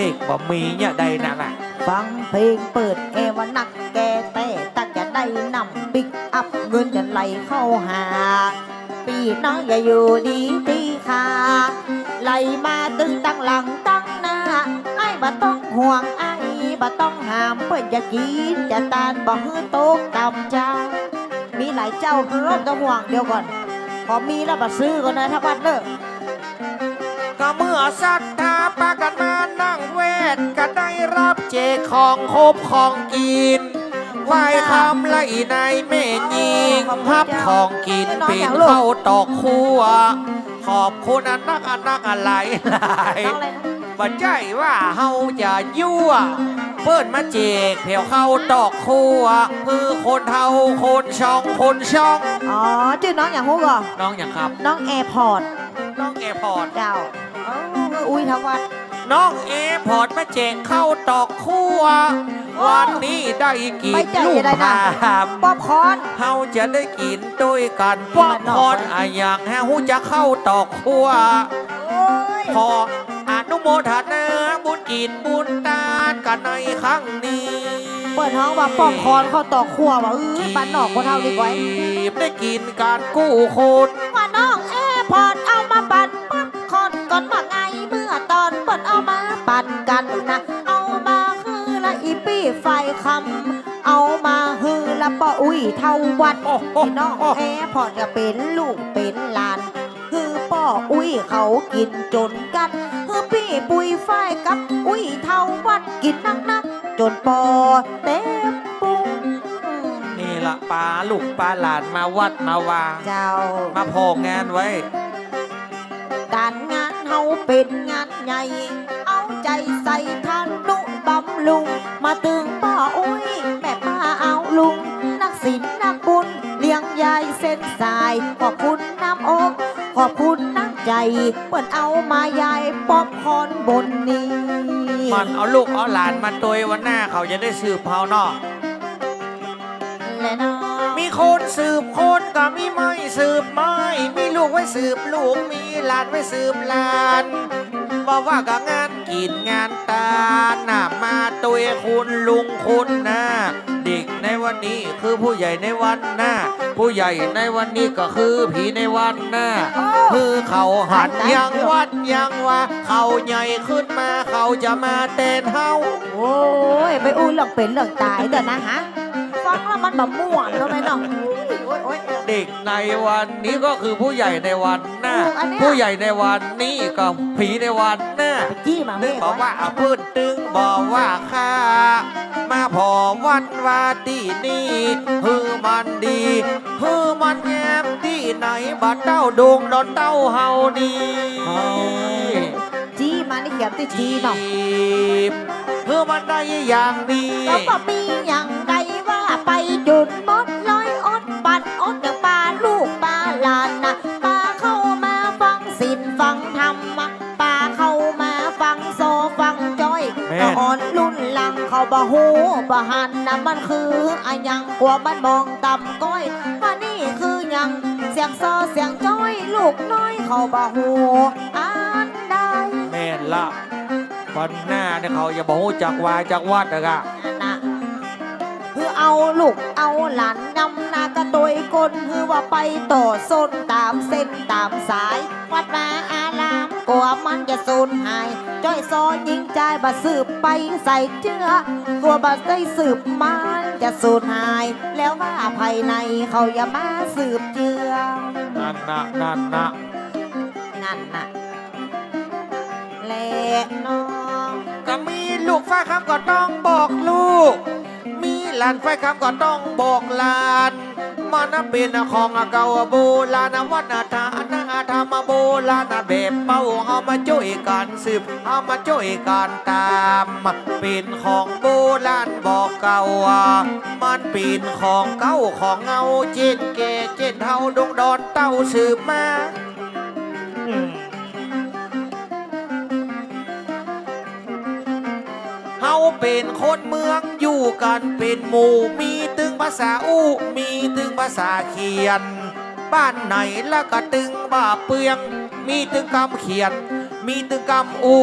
เลขบ่มีเนี่ยใดนั่นน่ะฟังเพลงเปิดแอวนักแกแต่ตักจะได้นำปิกอัพเงินจะไหลเข้าหา ปีน้องอย่าอยู่ดีตีค่ะไหลมาตึงตั้งหลังตั้งหน้าไอ้บ่ต้องห่วงไอ้บ่ต้องห้ามเพื่อจะกินจะตานบ่ฮื้อโต๊ะตำจ้า มีหลายเจ้าคือรถต้องห่วงเดียวก่อน พอมีแล้วบ่ซื้อก่อนนะถ้าบัดเลิก ก็เมื่อศรัทธาปากันมานั่งเวทก็ได้รับเจของคบของกินไหวคำไล่ในแม่ยิงพับของกินปีนเข้าตอกครัวขอบคุณอันนักอันนักอะไรหลายน้องอะไรนะบัดใจว่าเฮาจะยั่วเปิ้นมาเจกเพียวเข้าตอกครัวคือคนเท่าคนช่องคนช่อง อ๋อชื่อน้องอย่างฮู้ก่อนน้องอย่างครับ น้องแอร์พอร์ตน้องแอร์พอร์ตเจ้าเอ้าอุ้ยทั้งวันน้องเอพอร์ตมาเจกเข้าตอกครัวโอ้วันนี้ได้กินไม่ใจลูกได้นะพามป๊อปคอร์นเฮาจะได้กินด้วยกันป๊อปคอร์นอะอย่างแฮฮูจะเข้าตอกครัวโอ้ยขออนุโมทนาบุญกินบุญตานกันในครั้งนี้ เปิดห้องว่าป๊อปคอร์นเข้าต่อครัวว่าเออปันนอกคนเท่าดีกว่าได้กินการกู้คนว่าน้องแอร์พอร์ อร์นก่อนว่าไงเมื่อตอนเปิดเอามาปั่นกันนะ เอามาคือละอีปี้ไฟคำเอามาฮือละป้าอุ้ยเท่าวัดโอ้โหพี่น้องแอร์พอร์ตก็เป็นลูกเป็นหลาน คือป้ออุ้ยเขากินจนกันคือพี่ปุยฝ้ายกับอุ้ยเท่าวัดกินนักนักๆจนปอเต็มปุงนี่ละปลาลูกปลาหลานมาวัดมาวาเจ้ามาพองานไว้การงาน เฮาเป็นงานใหญ่ เอาใจใส่ทานนุบำลุง มาตึงป้าอุ้ยแม่ป้าเอาลุง นักศิลป์นักบุญเลี้ยงยายเส้นสาย ขอบคุณน้ำอกขอบคุณน้ำใจเปิดเอามายายป๊อปคอร์นบนนี้ มันเอาลูกเอาหลานมาตัววันหน้าเขาจะได้สืบเผาเนาะและน้องมี คนสืบคนก็มีไม่สืบไม่มีลูกไว้สืบลูกมีหลานไว้สืบหลานบอกว่าก็งานกินงานตาหน้ามาตัวคุณลุงคุณนะเด็กในวันนี้คือผู้ใหญ่ในวันหน้า ผู้ใหญ่ในวันนี้ก็คือผีในวันหน้าคือเขาหันยังวัดยังว่าเขาใหญ่ขึ้นมาเขาจะมาเต้นเฮาโอ้ยไปอู้เรื่องเป็นเรื่องตายเด้อนะฮะ ฟังแล้วมันแบบม่วนแล้วไหมน้องโอ้ยโอ้ยโอ้ย เด็กในวันนี้ก็คือผู้ใหญ่ในวันหน้าถูกอันเนี้ย ผู้ใหญ่ในวันนี้ก็ผีในวันหน้า ไปจี้มานึแม่กบอกว่าอาพื้นตึงบอกว่าข้ามาพอวันวาที่นี่ฮือมันดีฮือมันแยมที่ไหนบัดเต้าดงดอนเต้าเฮาดีจี้มานี่เขียนติจี้น้องบฮือมันได้อย่างดีก็บ่มีอย่างใดว่าไป บ่ฮู้บ่หันนะมันคืออะหยังกลัวมันมองต่ำก้อยว่านี่คือหยังเสียงโซเสียงจ้อย ลูกน้อยเขาบ่ฮู้อ่านได้แม่นละวันหน้าเนี่ยเขาอย่าบอกจักวาจักวัดอะกะนะคือเอาลูกเอาหลานนำหนากระตุยกลคือว่าไปต่อส้นตามเส้นตามสายวัดมาอาราม กลัวมันจะสูญหาย จ้อยซอยยิงใจบาสืบไปใส่เจือกลัวบาได้สืบมันจะสูญหาย แล้วว่าภายในเขาอย่ามาสืบเจือนั่นนะนั่นนะนั่นน่ะและน้องก็มีลูกไฟคำก็ต้องบอกลูก มีหลานไฟคำก็ต้องบอกหลานมันเป็นของเก่าโบราณวัฒนธรรม ธรรมโบราณแบบเป้าเอามาช่วยกันสืบเอามาช่วยกันตามเป็นของโบราณบอกเก่าว่ามันเป็นของเก่าของเงาเจนเกเจนเท่าดงดอนเต้าสืบมาเฮาเป็นคนเมืองอยู่กันเป็นหมู่มีตึงภาษาอู้มีตึงภาษาเขียน บ้านไหนแล้วก็ตึงบ่าเปือง มีตึงคำเขียน มีตึงกำอู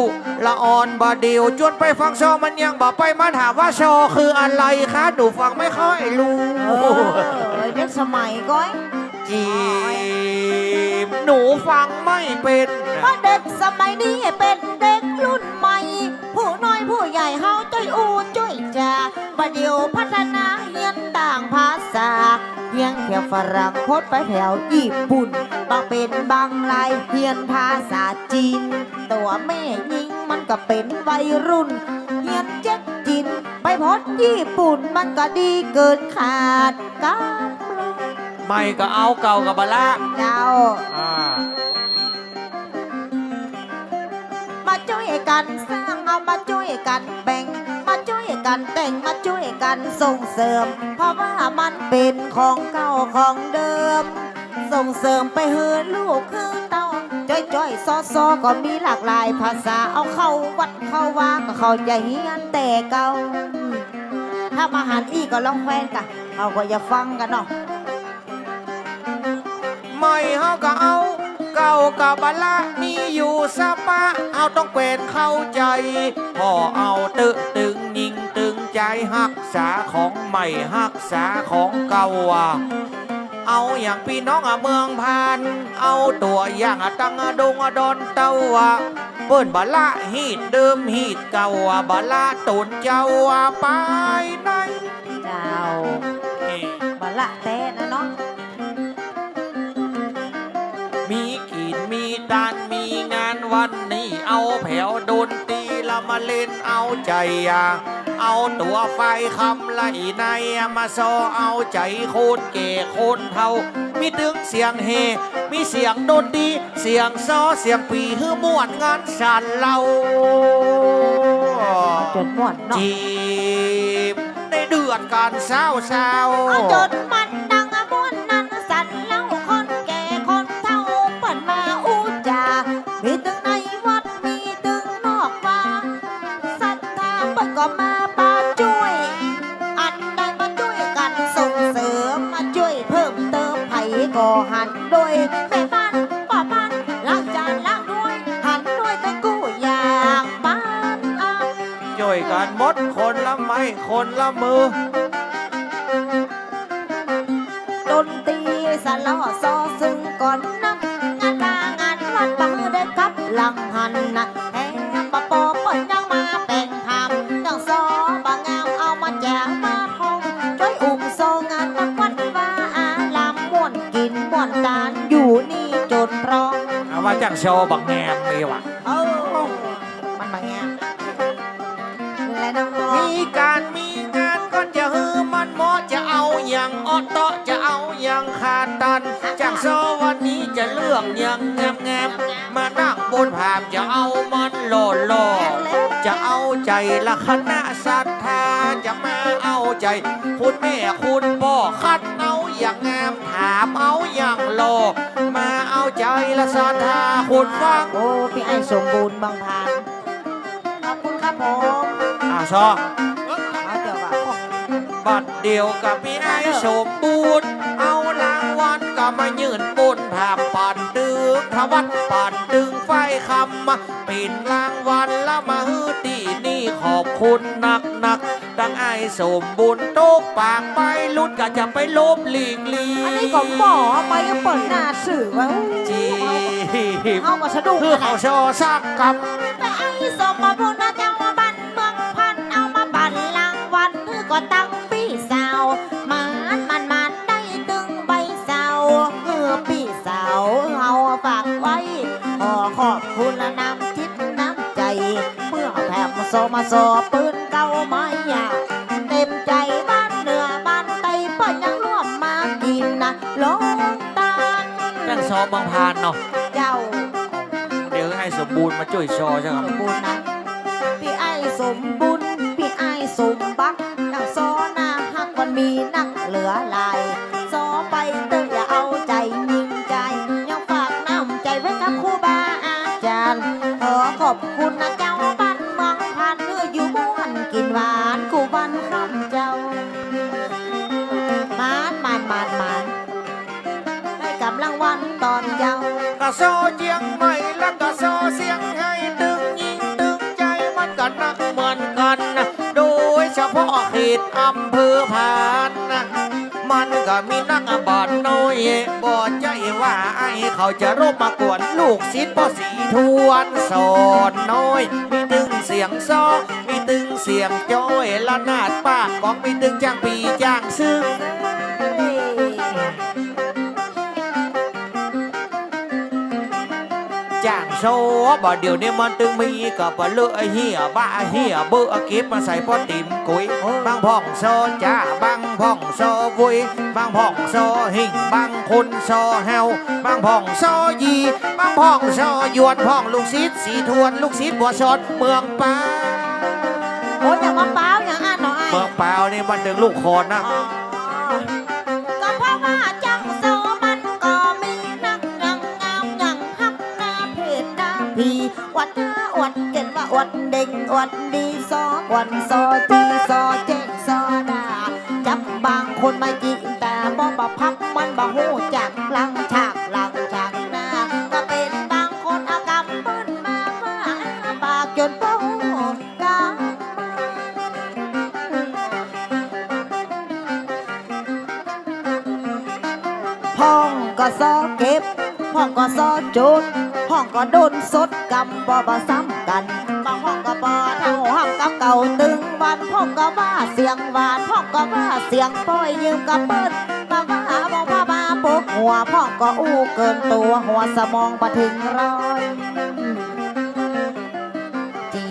ละอ่อนบาเดียวจวนไปฟังโซมันยังบอกไปมาถามว่าโซคืออะไรคะหนูฟังไม่ค่อยรู้ เออเด็กสมัยก้อยจีบหนูฟังไม่เป็น เพราะเด็กสมัยนี้เป็นเด็กรุ่นใหม่ ผู้น้อยผู้ใหญ่เฮาจ้อยอูจ้อยจาบัดเดียวพัฒนาเฮียนต่างภาษา เฮียงแถวฝรั่งพดไปแถวญี่ปุ่นบางเป็นบางลายเฮียนภาษาจีน ตัวแม่ยิงมันก็เป็นวัยรุ่นเฮียนเจ็ดจิน ไปพดญี่ปุ่นมันก็ดีเกินขาดกับไม่ก็เอาเก่ากับบาละเจ้า อ่า มาช่วยกันสร้างเอามาช่วยกันแบ่งมาช่วย กันแต่งมาช่วยกันส่งเสริม เพราะว่ามันเป็นของเก่าของเดิม ส่งเสริมไปเฮือลูกคือเต้าจ้อยจ้อยซอซอก็มีหลากหลายภาษาเอาเข้าวัดเข้าว่าก็เข้าใจเฮียนแต่เก่าถ้ามาหันอีกก็ลองแฟนกันเอาก็อย่าฟังกันเนาะไม่เฮาก็เอา เก่ากับบาละมีอยู่สปะเอาต้องเป็นเข้าใจพอเอาตึตึงยิงตึงใจ หักษาของใหม่หักษาของเก่าอะเอาอย่างพี่น้องอะเมืองพาน เอาตัวอย่างอะตังอะดงอะดอนเต้าอะเปิ้นบาละฮีดเดิมฮีดเก่าอะบาละตุนเจ้าอะไปไหนเจ้าบละแต่นะเนาะมีกินมีดานมีงานวันนี้เอาแผวดนตรี ละมาเล่นเอาใจอะเอาตัวไฟคำไล่ในอะมาซอเอาใจโคนเก่โคนเท่ามีตึงเสียงเฮ มีเสียงดนตรีเสียงซอเสียงปีฮือม่วนงานสันเราจนม่วนเนาะจีบในเดือดการเศร้าเศร้าเอาจนมัน คนละไม้คนละมือดนตรีสะล้อซอซึ่งก่อนนักงานลางานวัดบังได้กับหลังหันนะแหงปะปอเปิดยังมาแป่งทำจังซอบางงามเอามาแจกมาห้องช่วยอุ้มโซงานนักวัดว่าอาลามม่วนกินม่วนตานอยู่นี่จนพร้อมเอามาจากโชว์บักแงมมีว่ะเออ การมีงานก็จะฮือมันหมอจะเอาอย่างออโตะจะเอาอย่างขาดตัน จากโซวันนี้จะเลือกอย่างแงมแงมมานั่งบนผามจะเอามันโลดโลดจะเอาใจละคณะศรัทธาจะมาเอาใจ คุณแม่คุณพ่อคัดเอาอย่างงามถามเอาอย่างโลมาเอาใจละศรัทธาคุณฟังโอ้พี่ไอ้สมบูรณ์บางพานขอบคุณครับผม อ่าชอเอาเดี๋ยวว่าบัดเดียวกับพี่ไอ้สมบูรณ์เอารางวัลก็มายืนบนผามปันดึงทวัดปันดึงไฟคำมาปินรางวัลแล้วมาฮือตีนี่ขอบคุณนักนักๆดังไอ้สมบูรณ์โตกปากไปลุดก็จะไปลบหลีกลีอันนี้ก็หมอไปก็เปิดหน้าสื่อว่าจีบเอามาสะดุ้งคือเขาชอสักกับ แต่ไอ้สมบูรณ์นะเจ้า แผ่มาโซมาโซปืนเก่าไม่อยากเต็มใจบ้านเหนือบ้านไตเปิ้นยังร่วมมากินนะลงตาลนั่งซอบางพานเนาะเจ้า เดี๋ยวให้สมบูรณ์มาช่วยชอใช่ไหมสมบูรณ์นะพี่ไอ้สมบุญพี่ไอ้สมบักนังซอหน้าหักมันมีนักเหลือหลาย อำเภอพานนะมันก็มีนักบาดน้อยบอดใจว่าไอ้เขาจะร่มมากวนลูกศิษย์พ่อสีทวนสอนน้อย มีตึงเสียงซอมีตึงเสียงจ้อยละนาดปากของมีตึงจ้างปีจ้างซึ่ง โซบ่เดี๋ยวนี้มันตึงมีกับบ่เลอะเหียบ้าเหียเบอร์เก็บมาใส่พอติ่มกุยบางพ่องโซจ้าบางพ่องโซวุยบางพ่องโซหิ่งบางคนโซเฮาบางพ่องโซยีบางพ่องโซยวนพ่องลูกศิษย์สีทวนลูกศิษย์บัวสดเมืองป้าโอ้ยอย่างมะพร้าวอย่างอ่านหน่อยเมืองเปล่านี่มันถึงลูกโคนนะ ดห้าอวดเก่งว่าอวดเด็กอวดดีซออวดซอจีซอเจ๊งซอดาจับบางคนมาจีบแต่บ่บ่พักมันบ่หูจักหลังฉากหลังฉากหน้าก็เป็นบางคนเอากำปืนมาว่าปากจนป้ากำห้องก็ซอเก็บห้องก็ซอจุด ห้องก็โดนสดกำบ่บ่ซ้ำกันบางห้องก็บ่เท่าห้องกับเก่าตึงวันห้องก็ว่าเสียงหวานห้องก็ว่าเสียงป้อยยืมกับเปิ้นมาว่าบอกว่ามาปกหัวห้องก็อู้เกินตัวหัวสมองบ่ถึงร้อยจี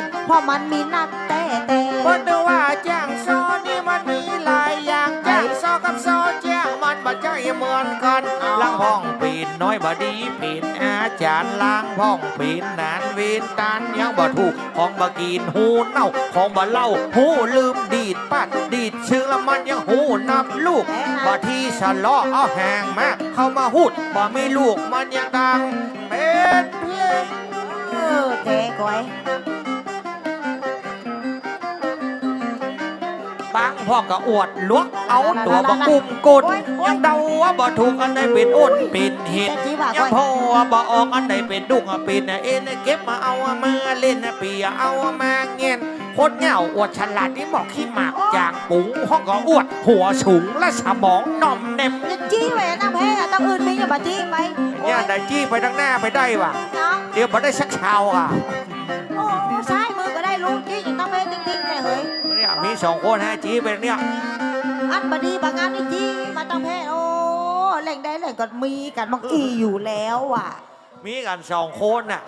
บเพราะมันมีนัดแต่แต่คนดูว่าจ้างโซนี่มันมีหลายอย่างจ้างโซกับโซจ้างมันบ่ใจเหมือนกันล้างห้องปีน น้อยบดีปีนอาจารย์ล้างห้องปีนนานเวนตานยังบ่ถูกของบ่กินหูเน่าของบ่เล่าหูลืมดีดปัดดีดชื่อละมันยังหูนับลูกบ่ที่สะล้อเอาแหงมาเข้ามาหูดบ่มีลูกมันยังดังเป็นเพลงเออเจ๊ก้อย บางพ่อก็อวดลวกเอาตัวบ่กุมกดยังเดาว่าบ่ถูกอันใดเป็นอ้นเป็นเห็ดแต่จีว่ายัก้งอยพ่อว่าบ่ออกอันใดเป็นดุกเป็นเอ็นเก็บมาเอามาเล่นเปียเอามาเงียนโคตรเหงาอวดฉลาดนี่บอกขี้หมากจางปุ๋งห้องก็อวด หัวสูงและสมองหน่อมเน็มจะจี้แหวนน้ำแพ้ต้องอื่นมีอย่ามาจี้ไปเนี่ยได้จี้ไปทางหน้าไปได้ว่ะน้องเดี๋ยวบ่ได้สักชาวอะ สองคนฮะจี้ไปเนี่ยอันบดีบางงานนี่จี้มาต้องแพ้โอ้แหล่งได้แหล่งก็มีกันบางอีอยู่แล้วอะ มีกันสองคนน่ะ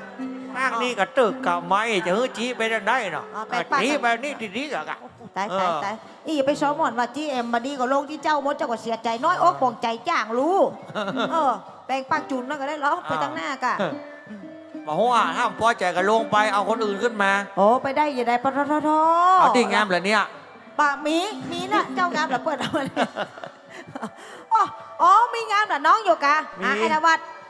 ข้างนี้ก็ตึกกับไม้จะฮื้อจี้ไปได้เนาะอ๋อไปปะ จี้ไปนี่ดีๆกะตายเออตายตายอีอย่าไปซ้อมหมอนว่าจี้เอ็มบดีก็ลงที่เจ้ามดเจ้าก็เสียใจน้อยอกปวงใจจ้างรู้ เออแปลงปากจุนนั่นก็ได้ล้อไปตั้งหน้ากะบอกว่าห้ามพอใจก็ลงไปเอาคนอื่นขึ้นมา โอ้ไปได้อย่าได้ปะทททเอาดีงามเหรอเนี่ย ปะมีมีนะเจ้างามเหรอเปิดเอามาเลยอ๋ออ๋อ มีงามเหรอน้องโยกะอะมี ไอ้นวัด